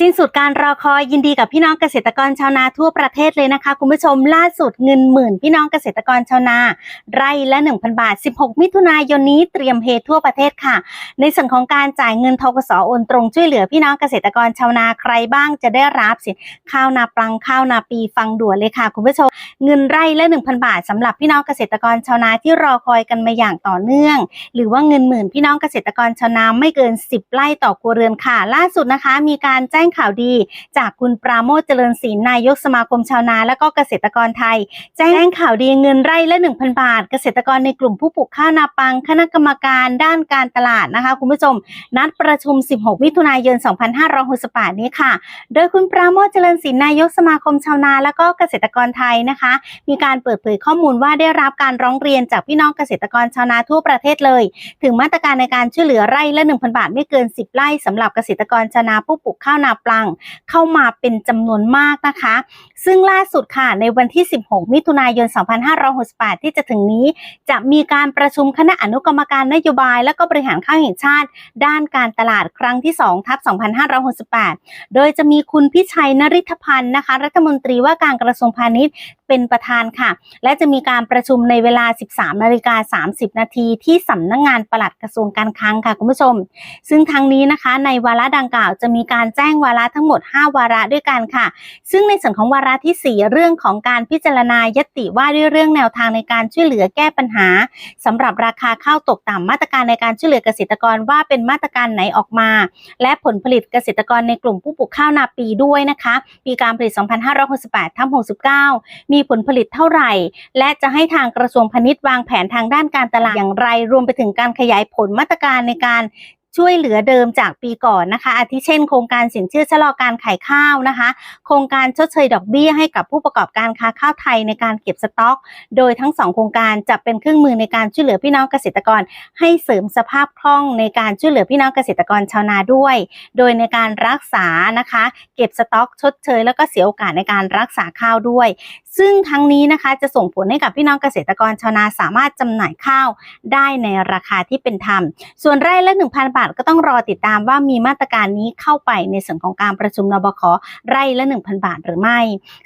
สิ้นสุดการรอคอยยินดีกับพี่น้องเกษตรกรชาวนาทั่วประเทศเลยนะคะ คุณผู้ชมล่าสุดเงินหมื่นพี่น้องเกษตรกรชาวนา ไร่ละ 1,000 บาท 16 มิถุนายนนี้เตรียมเฮทั่วประเทศค่ะ ในส่วนของการจ่ายเงินทกสโอนตรงช่วยเหลือพี่น้องเกษตรกรชาวนาใครบ้างจะได้รับสินข้าวนาปลังข้าวนาปีฟังด่วนเลยค่ะ คุณผู้ชมเงินไร่ละ 1,000 บาทสำหรับพี่น้องเกษตรกรชาวนาที่รอคอยกันมาอย่างต่อเนื่อง หรือว่าเงินหมื่นพี่น้องเกษตรกรชาวนาไม่เกิน 10 ไร่ต่อครัวเรือนค่ะ ล่าสุดนะคะ มีการแจ้งงข่าวดี จากคุณปราโมทเจริญศรีนายกสมาคมชาวนาและก็เกษตรกรไทย แจ้งข่าวดีเงินไร่ละ 1,000 บาท เกษตรกรในกลุ่มผู้ปลูกข้าวนาปัง คณะกรรมการด้านการตลาดนะคะ คุณผู้ชม นัดประชุม 16 มิถุนายน 2568 นี้ค่ะ โดยคุณปราโมทเจริญศรีนายกสมาคมชาวนา และก็เกษตรกรไทยนะคะ มีการเปิดเผยข้อมูลว่าได้รับการร้องเรียนจากพี่น้องเกษตรกรชาวนาทั่วประเทศเลย ถึงมาตรการในการช่วยเหลือไร่ละ 1,000 บาทไม่เกิน 10 ไร่สำหรับเกษตรกรชาวนาผู้ปลูกข้าวนาปลังเข้ามาเป็นจำนวนมากนะคะ ซึ่งล่าสุดค่ะในวันที่ 16 มิถุนายน 2568 ที่จะถึงนี้ จะมีการประชุมคณะอนุกรรมการนโยบาย และก็บริหารข้าวแห่งชาติ ด้านการตลาดครั้งที่2ทับ2568 โดยจะมีคุณพิชัยนริธพันธ์นะคะ รัฐมนตรีว่าการกระทรวงพาณิชย์ เป็นประธานค่ะ และจะมีการประชุมในเวลา 13นาฬิกา30 นาทีที่สำนักงงานปลัดกระทรวงการคลังค่ะคุณผู้ชม ซึ่งทางนี้นะคะ ในวาระดังกล่าวจะมีการแจ้งวาระทั้งหมด 5 วาระด้วยกันค่ะ ซึ่งในส่วนของวาระที่ 4 เรื่องของการพิจารณายติว่าด้วยเรื่องแนวทางในการช่วยเหลือแก้ปัญหาสำหรับราคาข้าวตกต่ำมาตรการในการช่วยเหลือเกษตรกรว่าเป็นมาตรการไหนออกมา และผลผลิตเกษตรกรในกลุ่มผู้ปลูกข้าวนาปีด้วยนะคะปีการผลิต 2568ทับ69 มีผลผลิตเท่าไหร่ และจะให้ทางกระทรวงพาณิชย์วางแผนทางด้านการตลาดอย่างไร รวมไปถึงการขยายผลมาตรการในการช่วยเหลือเดิมจากปีก่อนนะคะ อาทิเช่นโครงการสินเชื่อชะลอการขายข้าวนะคะ โครงการชดเชยดอกเบี้ยให้กับผู้ประกอบการค้าข้าวไทยในการเก็บสต็อก โดยทั้งสองโครงการจะเป็นเครื่องมือในการช่วยเหลือพี่น้องเกษตรกร ให้เสริมสภาพคล่องในการช่วยเหลือพี่น้องเกษตรกรชาวนาด้วย โดยในการรักษานะคะ เก็บสต็อก ชดเชย แล้วก็เสียโอกาสในการรักษาข้าวด้วยซึ่งทั้งนี้นะคะจะส่งผลให้กับพี่น้องเกษตรกรชาวนาสามารถจำหน่ายข้าวได้ในราคาที่เป็นธรรม ส่วนไร่ละ 1,000 บาทก็ต้องรอติดตามว่ามีมาตรการนี้เข้าไปในส่วนของการประชุมนบคไร่ละ 1,000 บาทหรือไม่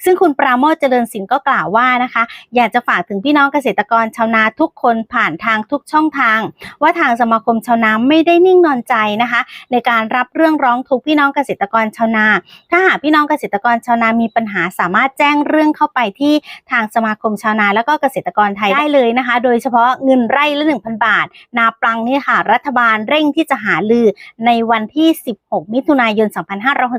ซึ่งคุณปราโมทเจริญสินก็กล่าวว่านะคะ อยากจะฝากถึงพี่น้องเกษตรกรชาวนาทุกคนผ่านทางทุกช่องทาง ว่าทางสมาคมชาวนาไม่ได้นิ่งนอนใจนะคะ ในการรับเรื่องร้องทุกพี่น้องเกษตรกรชาวนา ถ้าหากพี่น้องเกษตรกรชาวนามีปัญหาสามารถแจ้งเรื่องเข้าไปที่ทางสมาคมชาวนาและก็เกษตรกรไทยได้เลยนะคะ โดยเฉพาะเงินไร่ละ 1,000 บาท นาปลังนี่ค่ะ รัฐบาลเร่งที่จะหาลือในวันที่ 16 มิถุนายน 2560